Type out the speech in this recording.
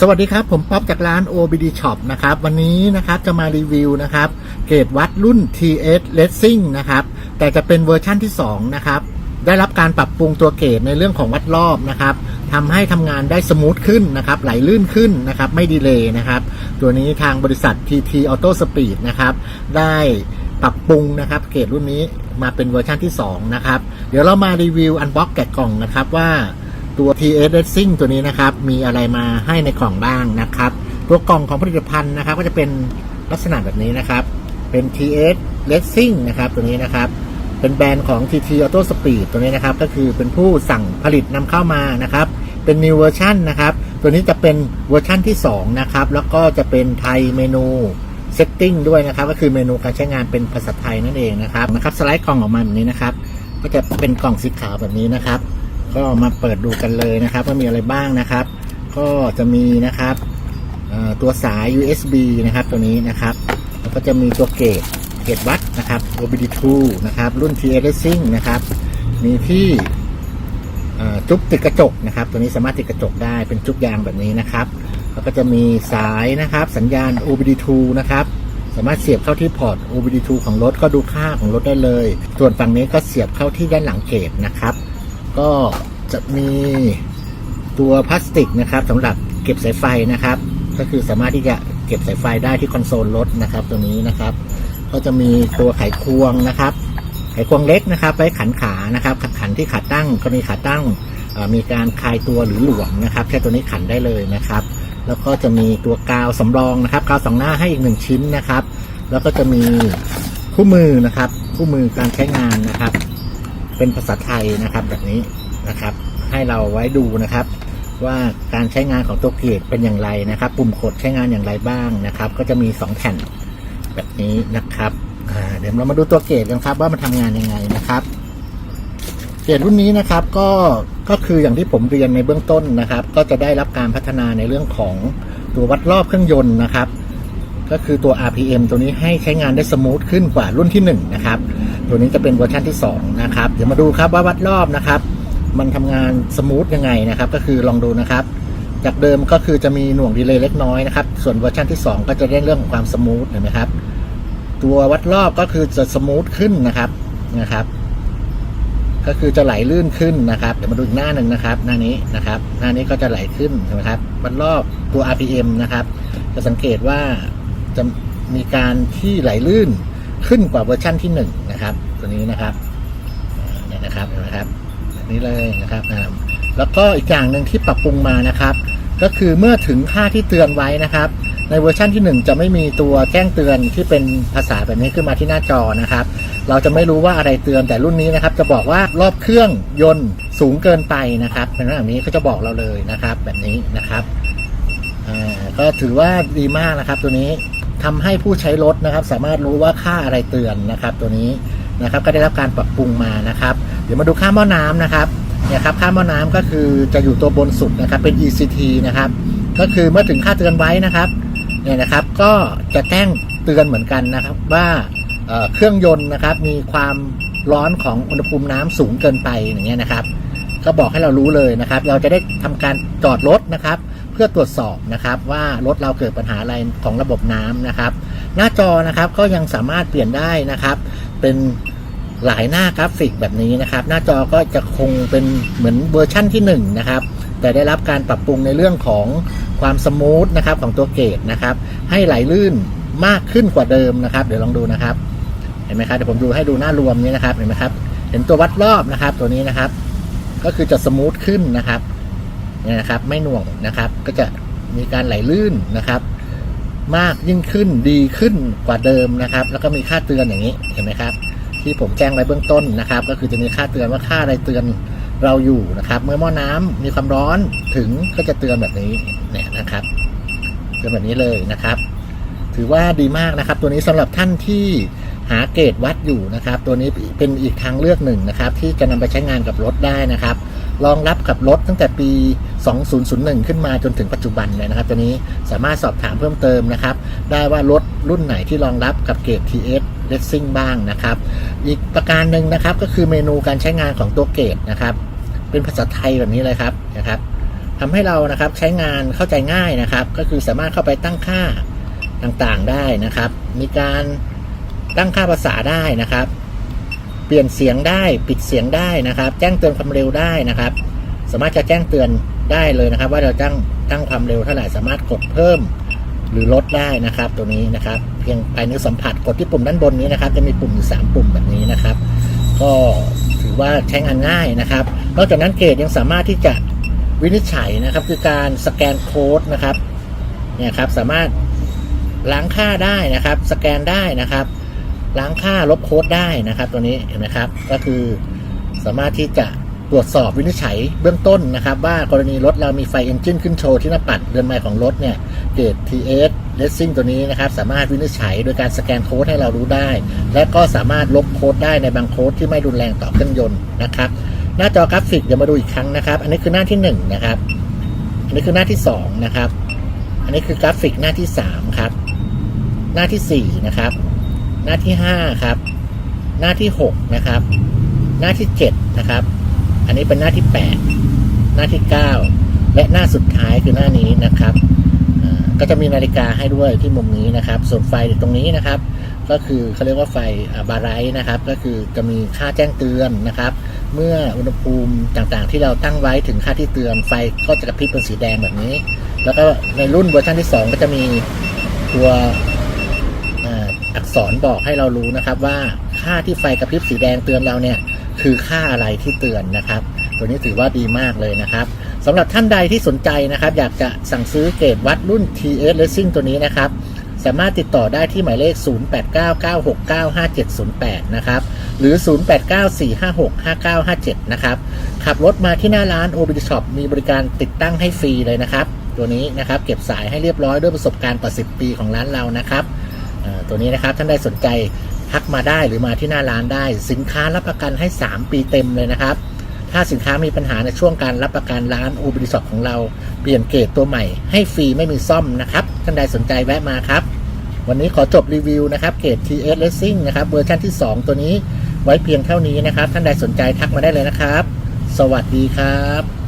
สวัสดีครับ ผมป๊อปจากร้าน OBD Shop นะครับ วันนี้นะครับจะมารีวิวนะครับ เกรดวัดรุ่น TS Racing นะครับ แต่จะเป็นเวอร์ชั่นที่ 2 นะครับ ได้รับการปรับปรุงตัวเกรดในเรื่องของวัดรอบนะครับทำให้ทำงานได้สมูทขึ้นนะครับ ไหลลื่นขึ้นนะครับ ไม่ดีเลย์นะครับ ตัวนี้ทางบริษัท TT Auto Speed นะครับ ได้ปรับปรุงนะครับ เกรดรุ่นนี้มาเป็นเวอร์ชันที่ 2 นะครับ เดี๋ยวเรามารีวิวอันบ็อกแกะกล่องนะครับว่า ตัว TS Racing ตัวนี้นะครับ มีอะไรมาให้ในกล่องบ้างนะครับ ตัวกล่องของผลิตภัณฑ์นะครับ ก็จะเป็นลักษณะแบบนี้นะครับ เป็น TS Racing นะครับ ตัวนี้นะครับ เป็นแบรนด์ของ TT Auto Speed ตัวนี้นะครับ ก็คือเป็นผู้สั่งผลิตนำเข้ามานะครับ เป็น new version นะครับ ตัวนี้จะเป็นเวอร์ชั่นที่ 2 นะครับ แล้วก็จะเป็นไทยเมนู setting ด้วยนะครับ ก็คือเมนูการใช้งานเป็นภาษาไทยนั่นเองนะครับนะครับ สไลด์กล่องออกมาแบบนี้นะครับ ก็จะเป็นกล่องสีขาวแบบนี้นะครับ ก็มาเปิดดูกันเลยนะครับว่ามีอะไรบ้างนะครับ ก็จะมีนะครับตัวสาย USB นะครับตัวนี้นะครับ แล้วก็จะมีตัวเกจเกจวัดนะครับ OBD2 นะครับ รุ่น t a Racing นะครับ มีที่จุ๊บติดกระจกนะครับ ตัวนี้สามารถติดกระจกได้เป็นจุ๊บยางแบบนี้นะครับ แล้วก็จะมีสายนะครับ สัญญาณ OBD2 นะครับสามารถเสียบเข้าที่พอร์ต OBD2 ของรถก็ดูค่าของรถได้เลย ส่วนฝั่งนี้ก็เสียบเข้าที่ด้านหลังเกจนะครับ ก็จะมีตัวพลาสติกนะครับสำหรับเก็บสายไฟนะครับ ก็คือสามารถที่จะเก็บสายไฟได้ที่คอนโซลรถนะครับตรงนี้นะครับ ก็จะมีตัวไขควงนะครับ ไขควงเล็กนะครับ ไว้ขันขานะครับขันที่ขาตั้งกรณีขาตั้งมีการคลายตัวหรือหลวมนะครับแค่ตัวนี้ขันได้เลยนะครับ แล้วก็จะมีตัวกาวสำรองนะครับกาวสองหน้าให้อีกหนึ่งชิ้นนะครับ แล้วก็จะมีคู่มือนะครับ คู่มือการใช้งานนะครับ เป็นภาษาไทยนะครับแบบนี้นะครับ ให้เราไว้ดูนะครับ ว่าการใช้งานของตัวเกจเป็นอย่างไรนะครับ ปุ่มกดใช้งานอย่างไรบ้างนะครับ ก็จะมี 2 แผ่นแบบนี้นะครับเดี๋ยวเรามาดูตัวเกจกันครับ ว่ามันทำงานยังไงนะครับ เกจรุ่นนี้นะครับก็ก็คืออย่างที่ผมเรียนในเบื้องต้นนะครับ ก็จะได้รับการพัฒนาในเรื่องของตัววัดรอบเครื่องยนต์นะครับ ก็คือตัว RPM ตัวนี้ให้ใช้งานได้สมูทขึ้นกว่ารุ่นที่1นะครับตัวนี้จะเป็นเวอร์ชันที่2นะครับเดี๋ยวมาดูครับว่าวัดรอบนะครับ มันทำงานสมูทยังไงนะครับ ก็คือลองดูนะครับ จากเดิมก็คือจะมีหน่วงดีเลย์เล็กน้อยนะครับส่วนเวอร์ชันที่ 2 ก็จะได้เรื่องของความสมูทเห็นไหมครับตัววัดรอบก็คือจะสมูทขึ้นนะครับนะครับ ก็คือจะไหลลื่นขึ้นนะครับ เดี๋ยวมาดูอีกหน้าหนึ่งนะครับ หน้านี้นะครับ หน้านี้ก็จะไหลขึ้นใช่ไหมครับวัดรอบตัว RPM นะครับ จะสังเกตว่า จะมีการที่ไหลลื่นขึ้นกว่าเวอร์ชั่นที่หนึ่งนะครับ ตัวนี้นะครับเนี่ยนะครับเห็นไหมครับแบบนี้เลยนะครับแล้วก็อีกอย่างหนึ่งที่ปรับปรุงมานะครับ ก็คือเมื่อถึงค่าที่เตือนไว้นะครับ ในเวอร์ชันที่ 1 จะไม่มีตัวแจ้งเตือนที่เป็นภาษาแบบนี้ขึ้นมาที่หน้าจอนะครับ เราจะไม่รู้ว่าอะไรเตือนแต่รุ่นนี้นะครับ จะบอกว่ารอบเครื่องยนต์สูงเกินไปนะครับเป็นแบบนี้ก็จะบอกเราเลยนะครับ แบบนี้นะครับก็ถือว่าดีมากนะครับตัวนี้ ทำให้ผู้ใช้รถนะครับ สามารถรู้ว่าค่าอะไรเตือนนะครับ ตัวนี้นะครับก็ได้รับการปรับปรุงมานะครับ เดี๋ยวมาดูค่าหม้อน้ำนะครับเนี่ยครับค่าหม้อน้ำก็คือจะอยู่ตัวบนสุดนะครับเป็น ECT นะครับก็คือเมื่อถึงค่าเตือนไว้นะครับเนี่ยนะครับก็จะแจ้งเตือนเหมือนกันนะครับ ว่าเเครื่องยนต์นะครับมีความร้อนของอุณหภูมิน้ำสูงเกินไปอย่างเงี้ยนะครับ ก็บอกให้เรารู้เลยนะครับ เราจะได้ทำการจอดรถนะครับ พื่อตรวจสอบนะครับว่ารถเราเกิดปัญหาอะไรของระบบน้ำนะครับ หน้าจอนะครับก็ยังสามารถเปลี่ยนได้นะครับ เป็นหลายหน้ากราฟิกแบบนี้นะครับ หน้าจอก็จะคงเป็นเหมือนเวอร์ชั่นที่1นะครับแต่ได้รับการปรับปรุงในเรื่องของความสมูทนะครับของตัวเกจนะครับ ให้ไหลลื่นมากขึ้นกว่าเดิมนะครับ เดี๋ยวลองดูนะครับ เห็นไหมครับเดี๋ยวผมดูให้ดูหน้ารวมนี้นะครับเห็นไหมครับ เห็นตัววัดรอบนะครับ ตัวนี้นะครับ ก็คือจะสมูทขึ้นนะครับ เนี่ยนะครับไม่หน่วงนะครับ ก็จะมีการไหลลื่นนะครับ มากยิ่งขึ้นดีขึ้นกว่าเดิมนะครับ แล้วก็มีค่าเตือนอย่างนี้เห็นไหมครับ ที่ผมแจ้งไว้เบื้องต้นนะครับ ก็คือจะมีค่าเตือนว่าค่าอะไรเตือนเราอยู่นะครับ เมื่อหม้อน้ำมีความร้อนถึงก็จะเตือนแบบนี้เนี่ยนะครับเตือนแบบนี้เลยนะครับ ถือว่าดีมากนะครับ ตัวนี้สำหรับท่านที่หาเกรดวัดอยู่นะครับ ตัวนี้เป็นอีกทางเลือกหนึ่งนะครับ ที่จะนำไปใช้งานกับรถได้นะครับรองรับกับรถตั้งแต่ปี 2001 ขึ้นมาจนถึงปัจจุบันเลยนะครับ ตัวนี้สามารถสอบถามเพิ่มเติมนะครับ ได้ว่ารถรุ่นไหนที่รองรับกับเกรด TS Racing บ้างนะครับ อีกประการหนึ่งนะครับก็คือเมนูการใช้งานของตัวเกรดนะครับ เป็นภาษาไทยแบบนี้เลยครับนะครับทำให้เรานะครับใช้งานเข้าใจง่ายนะครับ ก็คือสามารถเข้าไปตั้งค่าต่างๆได้นะครับ มีการตั้งค่าภาษาได้นะครับ เปลี่ยนเสียงได้ ปิดเสียงได้นะครับ แจ้งเตือนความเร็วได้นะครับ สามารถจะแจ้งเตือน ได้เลยนะครับ ว่าเราตั้งตั้งความเร็วเท่าไหร่สามารถกดเพิ่มหรือลดได้นะครับ ตัวนี้นะครับ เพียงไปนิ้วสัมผัสกดที่ปุ่มด้านบนนี้นะครับ จะมีปุ่มอยู่สามปุ่มแบบนี้นะครับ ก็ถือว่าใช้งานง่ายนะครับ นอกจากนั้นเกรดยังสามารถที่จะวินิจฉัยนะครับ คือการสแกนโค้ดนะครับเนี่ยครับสามารถล้างค่าได้นะครับ สแกนได้นะครับ ล้างค่าลบโค้ดได้นะครับ ตัวนี้เห็นไหมครับ ก็คือสามารถที่จะ ตรวจสอบวินิจฉัยเบื้องต้นนะครับ ว่ากรณีรถเรามีไฟเอนจินขึ้นโชว์ที่หน้าปัดเรือนไม้ของรถเนี่ยเกรด TS Racing ตัวนี้นะครับ สามารถวินิจฉัยโดยการสแกนโค้ดให้เรารู้ได้ และก็สามารถลบโค้ดได้ในบางโค้ดที่ไม่รุนแรงต่อเครื่องยนต์นะครับ หน้าจอกราฟิกเดี๋ยวมาดูอีกครั้งนะครับ อันนี้คือหน้าที่หนึ่งนะครับ อันนี้คือหน้าที่สองนะครับ อันนี้คือกราฟิกหน้าที่สามครับ หน้าที่สี่นะครับ หน้าที่ห้าครับ หน้าที่หกนะครับ หน้าที่เจ็ดนะครับ อันนี้เป็นหน้าที่แปดหน้าที่เก้าและหน้าสุดท้ายคือหน้านี้นะครับก็จะมีนาฬิกาให้ด้วยที่มุมนี้นะครับ ส่วนไฟตรงนี้นะครับ ก็คือเขาเรียกว่าไฟบาร์ไรท์นะครับ ก็คือจะมีค่าแจ้งเตือนนะครับ เมื่ออุณหภูมิต่างๆ ที่เราตั้งไว้ถึงค่าที่เตือนไฟก็จะกระพริบเป็นสีแดงแบบนี้ แล้วก็ในรุ่นเวอร์ชันที่ 2 ก็จะมีตัวอักษรบอกให้เรารู้นะครับว่าค่าที่ไฟกระพริบสีแดงเตือนเราเนี่ย คือค่าอะไรที่เตือนนะครับ ตัวนี้ถือว่าดีมากเลยนะครับสำหรับท่านใดที่สนใจนะครับ อยากจะสั่งซื้อเกรดวัดรุ่น TS Racing ตัวนี้นะครับ สามารถติดต่อได้ที่หมายเลข 0899695708 นะครับ หรือ 0894565957 นะครับ ขับรถมาที่หน้าร้าน o b d Shop มีบริการติดตั้งให้ฟรีเลยนะครับ ตัวนี้นะครับเก็บสายให้เรียบร้อยด้วยประสบการณ์กว่า 10 ปีของร้านเรานะครับตัวนี้นะครับท่านใดสนใจ ทักมาได้หรือมาที่หน้าร้านได้ สินค้ารับประกันให้ 3 ปีเต็มเลยนะครับ ถ้าสินค้ามีปัญหาในช่วงการรับประกันร้าน o b d Shop ของเรา เปลี่ยนเกรดตัวใหม่ ให้ฟรีไม่มีซ่อมนะครับท่านใดสนใจแวะมาครับ วันนี้ขอจบรีวิวนะครับเกรด TS Racing นะครับเวอร์ชันที่ 2 ตัวนี้ไว้เพียงเท่านี้นะครับ ท่านใดสนใจทักมาได้เลยนะครับ สวัสดีครับ